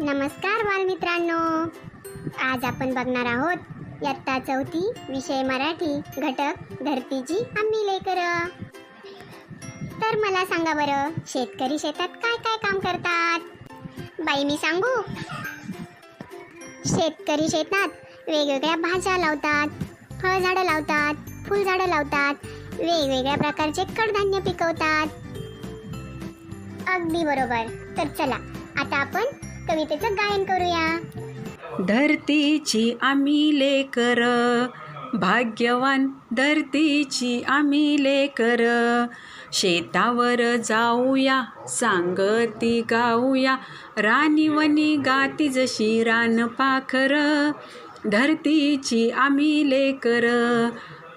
नमस्कार बालमित्रांनो आज आपण बघणार आहोत इयत्ता चौथी विषय मराठी घटक धरतीची आम्ही लेकर. तर मला सांगा बरं शेतकरी शेतात काय काय काम करतात? बाई मी सांगू? शेतकरी शेतात वेगवेगळ्या भाज्या लावतात फळझाडं लावतात फुलझाडं लावतात वेगवेगळ्या प्रकारचे कडधान्य पिकवतात. अगदी बरोबर. तर चला आता आपण कवितेचं गायन करूया. धरतीची आम्ही लेकर भाग्यवान धरतीची आम्ही लेकर. शेतावर जाऊया सांगती गाऊया राणीवनी गाती जशी रान पाखर धरतीची आम्ही लेकर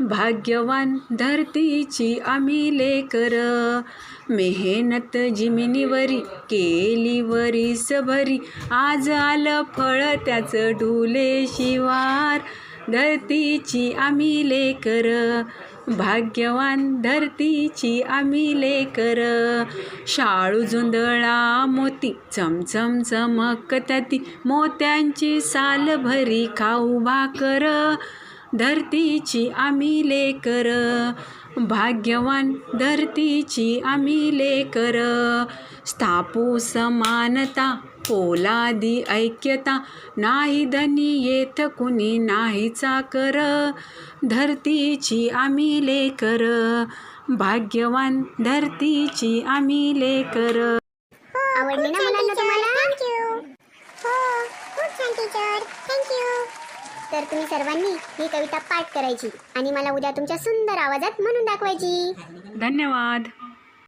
भाग्यवान धरतीची आम्ही लेकर. मेहनत जिमिनीवरी केली वरीस भरी आज आलं फळ त्याचं डुले शिवार. धरतीची आम्ही लेकर. भाग्यवान धरतीची आम्ही लेकर. शाळू जुंदळा मोती चमचम चमकत्या ती मोत्यांची साल भरी खाऊ भाकर. धरतीची आम्ही लेकर. भाग्यवान धरतीची आम्ही लेकर. स्थापू समानता पोलादी ऐक्यता. नाही धनी येथ कुणी नाही चाकर. धरतीची आम्ही लेकर. भाग्यवान धरतीची आम्ही लेकर. आवडली ना मुलांना तुम्हाला? थँक्यू हो खूप छान टीचर थँक्यू तर तुम्ही सर्वांनी ही कविता पाठ करायची आणि मला उद्या तुमच्या सुंदर आवाजात म्हणून दाखवायची. धन्यवाद.